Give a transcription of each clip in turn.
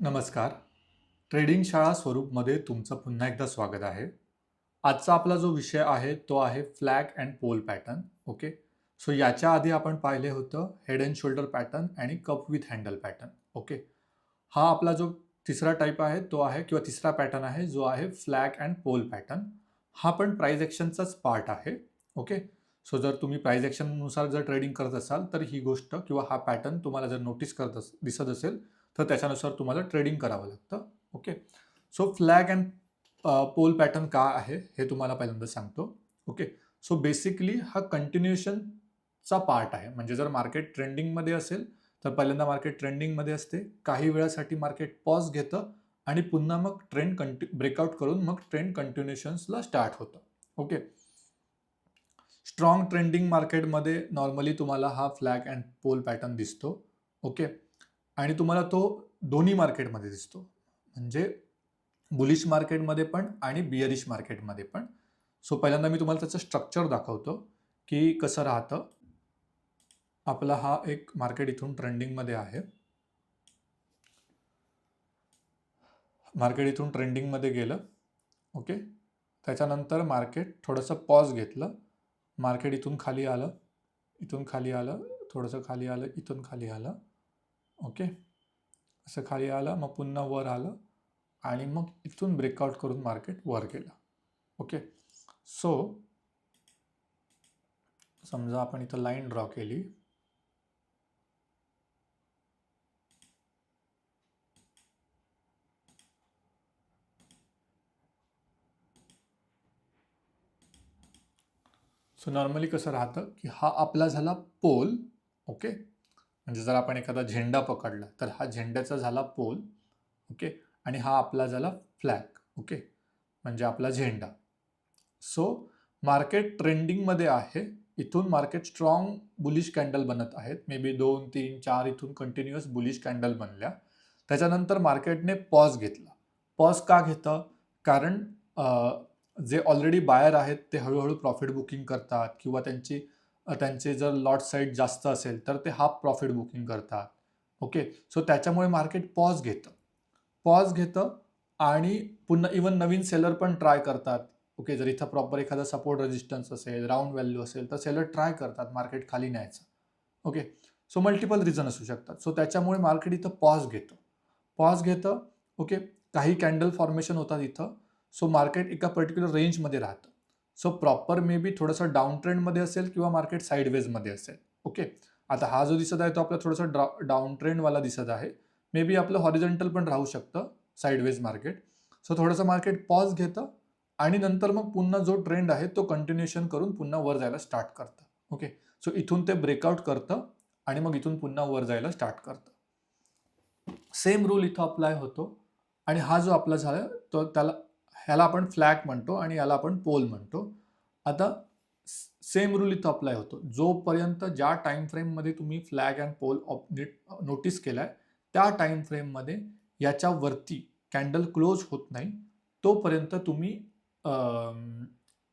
नमस्कार. ट्रेडिंग शाळा स्वरूपमध्ये तुमचं पुन्हा एकदा स्वागत आहे. आजचा आपला जो विषय आहे तो आहे flag and pole pattern okay? So याच्या आधी आपण पाहिले होतं हेड अँड शोल्डर पॅटर्न आणि cup with handle pattern okay? हा आपला जो तिसरा टाईप आहे तो आहे किंवा तिसरा पॅटर्न आहे जो आहे फ्लॅग अँड पोल पॅटर्न. हा पण प्राईज ॲक्शनचाच पार्ट आहे ओके? सो जर तुम्ही प्राईज ॲक्शननुसार जर ट्रेडिंग करत असाल तर ही गोष्ट किंवा हा पॅटर्न तुम्हाला जर नोटीस करत अस दिसत असेल तर त्याच्यानुसार तुम्हाला ट्रेडिंग करावं लागतं. Okay so flag and pole pattern का आहे हे तुम्हाला पहिल्यांदा सांगतो. ओके सो बेसिकली हा कंटिन्युएशनचा पार्ट आहे. म्हणजे जर मार्केट ट्रेंडिंगमध्ये असेल तर पहिल्यांदा मार्केट ट्रेंडिंगमध्ये असते. काही वेळासाठी मार्केट पॉज घेतं आणि पुन्हा मग ट्रेंड कंटि ब्रेकआउट करून मग ट्रेंड कंटिन्युएशन्सला स्टार्ट होतं. ओके स्ट्रॉंग ट्रेंडिंग मार्केटमध्ये नॉर्मली तुम्हाला हा फ्लॅग अँड पोल पॅटर्न दिसतो. ओके आणि तुम्हाला तो दोन्ही मार्केटमध्ये दिसतो. म्हणजे बुलिश मार्केटमध्ये पण आणि बियरिश मार्केटमध्ये पण. सो पहिल्यांदा मी तुम्हाला त्याचं स्ट्रक्चर दाखवतो की कसं राहतं. आपला हा एक मार्केट इथून ट्रेंडिंगमध्ये आहे. मार्केट इथून ट्रेंडिंगमध्ये गेलं. ओके त्याच्यानंतर मार्केट थोडंसं पॉज घेतलं. मार्केट इथून खाली आलं इथून खाली आलं थोडंसं खाली आलं इथून खाली आलं. ओके? असं खाली आलं मग पुन्हा वर आलं आणि मग इथून ब्रेकआउट करून मार्केट वर गेलं. ओके? सो समजा आपण इथं लाईन ड्रॉ केली. सो नॉर्मली कसं राहतं की हा आपला झाला पोल ओके? म्हणजे जर आपण एखादा झेंडा पकडला तर हा झेंड्याचा झाला पोल ओके? आणि हा आपला झाला फ्लॅग ओके? म्हणजे आपला झेंडा. सो मार्केट ट्रेंडिंगमध्ये आहे. इथून मार्केट स्ट्रॉंग बुलिश कॅन्डल बनत आहेत. मे बी दोन तीन चार इथून कंटिन्युअस बुलिश कॅन्डल बनल्या. त्याच्यानंतर मार्केटने पॉज घेतला. पॉज का घेतं? कारण जे ऑलरेडी बायर आहेत ते हळूहळू प्रॉफिट बुकिंग करतात किंवा त्यांची त्यांचे जर लॉट साईड जास्त असेल तर ते हाफ प्रॉफिट बुकिंग करतात. ओके सो त्याच्यामुळे मार्केट पॉज घेतं. पॉज घेतं आणि पुन्हा इवन नवीन सेलर पण ट्राय करतात. ओके जर इथं प्रॉपर एखादा सपोर्ट रेजिस्टन्स असेल राऊंड व्हॅल्यू असेल तर सेलर ट्राय करतात मार्केट खाली न्यायचं. ओके सो मल्टिपल रिझन असू शकतात. सो त्याच्यामुळे मार्केट इथं पॉज घेतं. पॉज घेतं. ओके काही कॅन्डल फॉर्मेशन होतात इथं. सो मार्केट एका पर्टिक्युलर रेंजमध्ये राहतं. सो प्रॉपर मे बी थोडंसं डाऊन ट्रेंडमध्ये असेल किंवा मार्केट साईडवेजमध्ये असेल. ओके आता हा जो दिसत आहे तो आपला थोडासा ड्रा डाऊन ट्रेंडवाला दिसत आहे. मे बी आपलं हॉरिझॉन्टल पण राहू शकतं साईडवेज मार्केट सो थोडंसं मार्केट पॉज घेतं आणि नंतर मग पुन्हा जो ट्रेंड आहे तो कंटिन्युएशन करून पुन्हा वर जायला स्टार्ट करतं. ओके सो इथून ते ब्रेकआउट करतं आणि मग इथून पुन्हा वर जायला स्टार्ट करतं. सेम रूल इथं अप्लाय होतो आणि हा जो आपला झाला तो त्याला ह्याला आपण फ्लॅग म्हणतो आणि याला आपण पोल म्हणतो. आता सेम रूल इथं अप्लाय होतो. जोपर्यंत ज्या टाईम फ्रेममध्ये तुम्ही फ्लॅग अँड पोल ऑप नोटीस केलाय त्या टाईम फ्रेममध्ये याच्यावरती कॅन्डल क्लोज होत नाही तोपर्यंत तुम्ही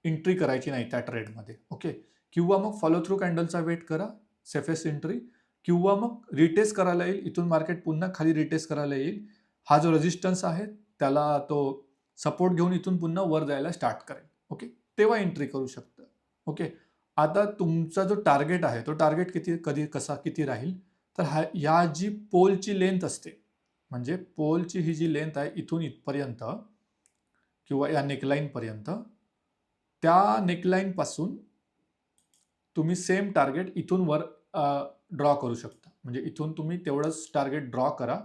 एंट्री करायची नाही त्या ट्रेडमध्ये ओके किंवा मग फॉलो थ्रू कॅन्डलचा वेट करा सेफेस्ट एंट्री किंवा मग रिटेस्ट करायला येईल इथून मार्केट पुन्हा खाली रिटेस्ट करायला येईल. हा जो रेजिस्टन्स आहे त्याला तो सपोर्ट घेऊन इथून पुन्हा वर जायला स्टार्ट करेल ओके? तेव्हा एंट्री करू शकतं. ओके? आता तुमचा जो टार्गेट आहे तो टार्गेट किती कधी कसा किती राहील? तर हा या जी पोलची लेंथ असते म्हणजे पोलची ही जी लेंथ आहे इथून इथपर्यंत किंवा या नेकलाईनपर्यंत त्या नेकलाईनपासून तुम्ही सेम टार्गेट इथून वर ड्रॉ करू शकता. म्हणजे इथून तुम्ही तेवढंच टार्गेट ड्रॉ करा.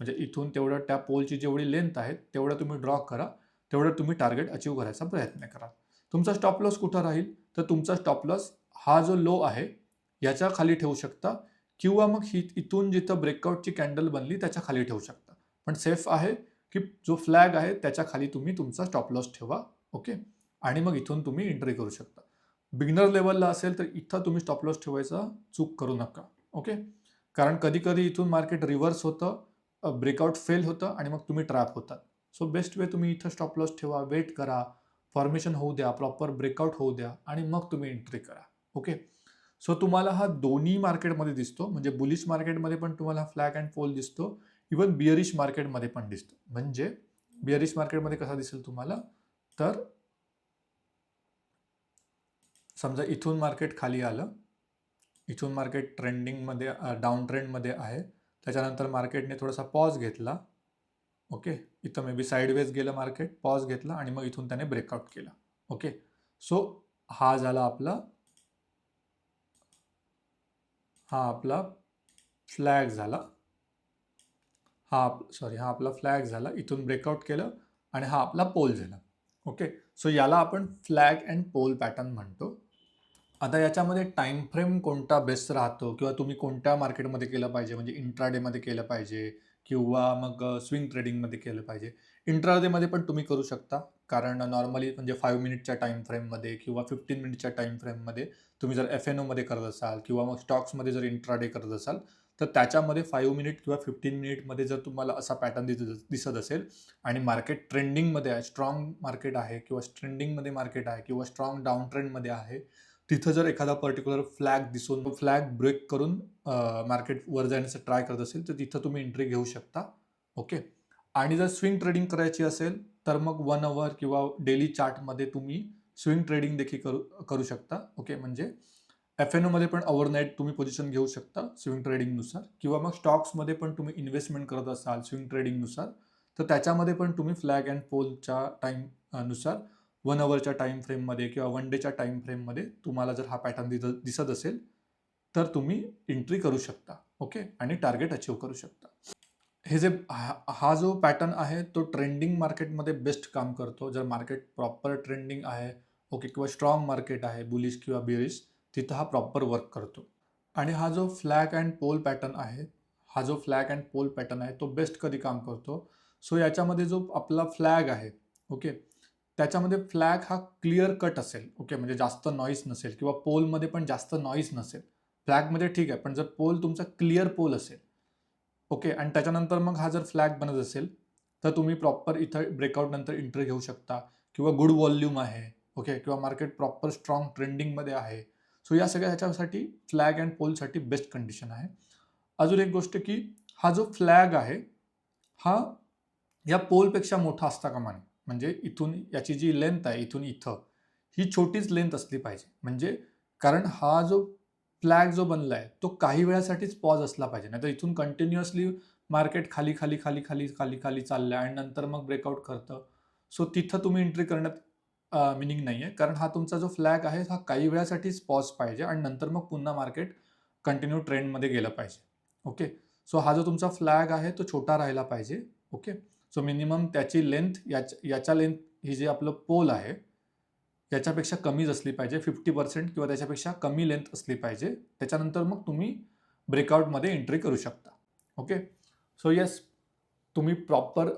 म्हणजे इथून तेवढं त्या पोलची जेवढी लेंथ आहे तेवढं तुम्ही ड्रॉ करा. तेवढं तुम्ही टार्गेट अचीव करायचा प्रयत्न करा. तुमचा स्टॉप लॉस कुठं राहील? तर तुमचा स्टॉप लॉस हा जो लो आहे याच्या खाली ठेवू शकता. किंवा मग ही इथून जिथं ब्रेकआउटची कॅन्डल बनली त्याच्याखाली ठेवू शकता. पण सेफ आहे की जो फ्लॅग आहे त्याच्याखाली तुम्ही तुमचा स्टॉप लॉस ठेवा. ओके आणि मग इथून तुम्ही एंट्री करू शकता. बिगनर लेवलला असेल तर इथं तुम्ही स्टॉप लॉस ठेवायचा चूक करू नका. ओके कारण कधी कधी इथून मार्केट रिव्हर्स होतं. ब्रेकआउट फेल होतं आणि मग तुम्ही ट्रॅप होतात सो बेस्ट वे तुम्ही इथं स्टॉप लॉस ठेवा वेट करा फॉर्मेशन होऊ द्या प्रॉपर ब्रेकआउट होऊ द्या आणि मग तुम्ही एंट्री करा. ओके सो तुम्हाला हा दोन्ही मार्केटमध्ये दिसतो. म्हणजे बुलिश मार्केटमध्ये पण तुम्हाला फ्लॅग अँड पोल दिसतो. इवन बिअरिश मार्केटमध्ये पण दिसतो. म्हणजे बिअरिश मार्केटमध्ये कसा दिसेल तुम्हाला? तर समजा इथून मार्केट खाली आलं. इथून मार्केट ट्रेंडिंगमध्ये डाऊन ट्रेंडमध्ये आहे. त्याच्यानंतर मार्केटने थोडासा पॉज घेतला. ओके इथं मे बी साईडवेज गेलं मार्केट पॉज घेतला आणि मग इथून त्याने ब्रेकआउट केला. ओके सो हा झाला आपला हा आपला फ्लॅग झाला. हा सॉरी हा आपला फ्लॅग झाला. इथून ब्रेकआउट केलं आणि हा आपला पोल झाला. ओके सो याला आपण फ्लॅग अँड पोल पॅटर्न म्हणतो. आता याच्यामध्ये टाईम फ्रेम कोणता बेस्ट राहतो? किंवा तुम्ही कोणत्या मार्केटमध्ये केलं पाहिजे? म्हणजे इंट्राडेमध्ये केलं पाहिजे? किंवा मग स्विंग ट्रेडिंगमध्ये केलं पाहिजे? इंट्राडेमध्ये पण तुम्ही करू शकता. कारण नॉर्मली म्हणजे फाईव्ह मिनिटच्या टाईम फ्रेममध्ये किंवा फिफ्टीन मिनिटच्या टाईम फ्रेममध्ये तुम्ही जर एफ एन ओमध्ये करत असाल किंवा मग स्टॉक्समध्ये जर इंट्राडे करत असाल तर त्याच्यामध्ये फाईव्ह मिनिट किंवा फिफ्टीन मिनिटमध्ये जर तुम्हाला असा पॅटर्न दिसत दिसत असेल आणि मार्केट ट्रेंडिंगमध्ये आहे स्ट्रॉंग मार्केट आहे किंवा ट्रेंडिंगमध्ये मार्केट आहे किंवा स्ट्रॉंग डाऊन ट्रेंडमध्ये आहे तिथं जर एखादा पर्टिक्युलर फ्लॅग दिसून फ्लॅग ब्रेक करून मार्केट वर जाण्याचं ट्राय करत असेल तर तिथं तुम्ही एंट्री घेऊ शकता. ओके आणि जर स्विंग ट्रेडिंग करायची असेल तर मग वन अवर किंवा डेली चार्टमध्ये तुम्ही स्विंग ट्रेडिंग देखील करू करू शकता. ओके म्हणजे एफ एन ओमध्ये पण ओव्हरनाईट तुम्ही पोझिशन घेऊ शकता स्विंग ट्रेडिंगनुसार किंवा मग स्टॉक्समध्ये पण तुम्ही इन्व्हेस्टमेंट करत असाल स्विंग ट्रेडिंगनुसार तर त्याच्यामध्ये पण तुम्ही फ्लॅग अँड पोलच्या टाईमनुसार वन अवरच्या टाईम फ्रेममध्ये किंवा वन डेच्या टाईम फ्रेममध्ये तुम्हाला जर हा पॅटर्न दिस दिसत असेल तर तुम्ही एंट्री करू शकता ओके आणि टार्गेट अचीव करू शकता. हे जे हा हा जो पॅटर्न आहे तो ट्रेंडिंग मार्केटमध्ये बेस्ट काम करतो. जर मार्केट प्रॉपर ट्रेंडिंग आहे ओके किंवा स्ट्रॉंग मार्केट आहे बुलिश किंवा बिरिश तिथं हा प्रॉपर वर्क करतो. आणि हा जो फ्लॅग अँड पोल पॅटर्न आहे हा जो फ्लॅग अँड पोल पॅटर्न आहे तो बेस्ट कधी काम करतो? सो याच्यामध्ये जो आपला फ्लॅग आहे ओके त्याच्यामध्ये फ्लॅग हा क्लिअर कट असेल ओके म्हणजे जास्त नॉईस नसेल किंवा पोलमध्ये पण जास्त नॉईस नसेल. फ्लॅगमध्ये ठीक आहे पण जर पोल तुमचा क्लिअर पोल असेल ओके आणि त्याच्यानंतर मग हा जर फ्लॅग बनत असेल तर तुम्ही प्रॉपर इथं ब्रेकआउट नंतर एंट्री घेऊ शकता. किंवा गुड व्हॉल्यूम आहे ओके किंवा मार्केट प्रॉपर स्ट्रॉंग ट्रेंडिंगमध्ये आहे. सो या सगळ्या ह्याच्यासाठी फ्लॅग अँड पोलसाठी बेस्ट कंडिशन आहे. अजून एक गोष्ट की हा जो फ्लॅग आहे हा या पोलपेक्षा मोठा असता कामा नये. म्हणजे इथून याची जी लेंथ आहे इथून इथं ही छोटीच लेंथ असली पाहिजे. म्हणजे कारण हा जो फ्लॅग जो बनला आहे तो काही वेळासाठीच पॉज असला पाहिजे. नाही तर इथून कंटिन्युअसली मार्केट खाली खाली खाली खाली खाली खाली चाललं आहे आणि नंतर मग ब्रेकआउट करतं. सो तिथं तुम्ही एंट्री करण्यात मिनिंग नाही आहे कारण हा तुमचा जो फ्लॅग आहे हा काही वेळासाठीच पॉज पाहिजे आणि नंतर मग पुन्हा मार्केट कंटिन्यू ट्रेंडमध्ये गेलं पाहिजे. ओके सो हा जो तुमचा फ्लॅग आहे तो छोटा राहिला पाहिजे. ओके सो मिनिमम त्याची लेंथ याच याच्या लेंथ ही जे आपलं पोल आहे याच्यापेक्षा कमीच असली पाहिजे. फिफ्टी पर्सेंट किंवा त्याच्यापेक्षा कमी लेंथ असली पाहिजे. त्याच्यानंतर मग तुम्ही ब्रेकआउटमध्ये एंट्री करू शकता. ओके सो येस तुम्ही प्रॉपर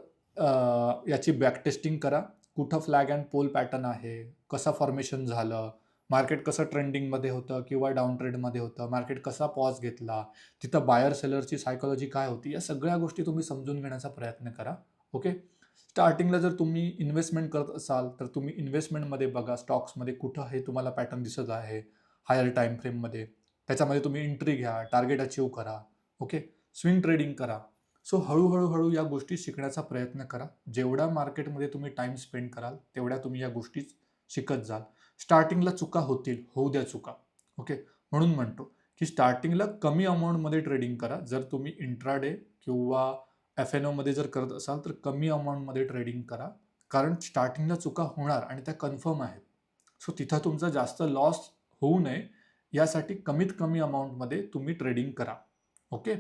याची बॅक टेस्टिंग करा. कुठं फ्लॅग अँड पोल पॅटर्न आहे? कसं फॉर्मेशन झालं? मार्केट कसं ट्रेंडिंगमध्ये होतं किंवा डाऊन ट्रेडमध्ये होतं? मार्केट कसा पॉज घेतला? तिथं बायर सेलरची सायकोलॉजी काय होती? या सगळ्या गोष्टी तुम्ही समजून घेण्याचा प्रयत्न करा. ओके? स्टार्टिंगला जर तुम्ही इन्व्हेस्टमेंट करत असाल तर तुम्ही इन्व्हेस्टमेंटमध्ये बघा स्टॉक्समध्ये कुठं हे तुम्हाला पॅटर्न दिसत आहे हायर टाईम फ्रेममध्ये त्याच्यामध्ये तुम्ही एंट्री घ्या टार्गेट अचीव करा ओके? स्विंग ट्रेडिंग करा. सो हळूहळू हळू या गोष्टी शिकण्याचा प्रयत्न करा. जेवढा मार्केटमध्ये तुम्ही टाईम स्पेंड कराल तेवढ्या तुम्ही या गोष्टी शिकत जाल. स्टार्टिंगला चुका होतील होऊ द्या चुका ओके? म्हणून म्हणतो की स्टार्टिंगला कमी अमाऊंटमध्ये ट्रेडिंग करा. जर तुम्ही इंट्राडे किंवा एफ एन ओमध्ये जर करत असाल तर कमी अमाऊंटमध्ये ट्रेडिंग करा. कारण स्टार्टिंगला चुका होणार आणि त्या कन्फर्म आहेत. सो तिथं तुमचा जास्त लॉस होऊ नये. यासाठी कमीत कमी अमाऊंटमध्ये तुम्ही ट्रेडिंग करा. ओके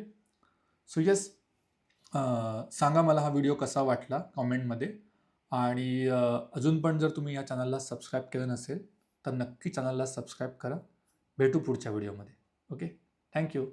सो येस सांगा मला हा व्हिडिओ कसा वाटला कॉमेंटमध्ये आणि अजून पण जर तुम्ही या चॅनलला सबस्क्राईब केलं नसेल तर नक्की चॅनलला सबस्क्राईब करा. भेटू पुढच्या व्हिडिओमध्ये ओके थँक्यू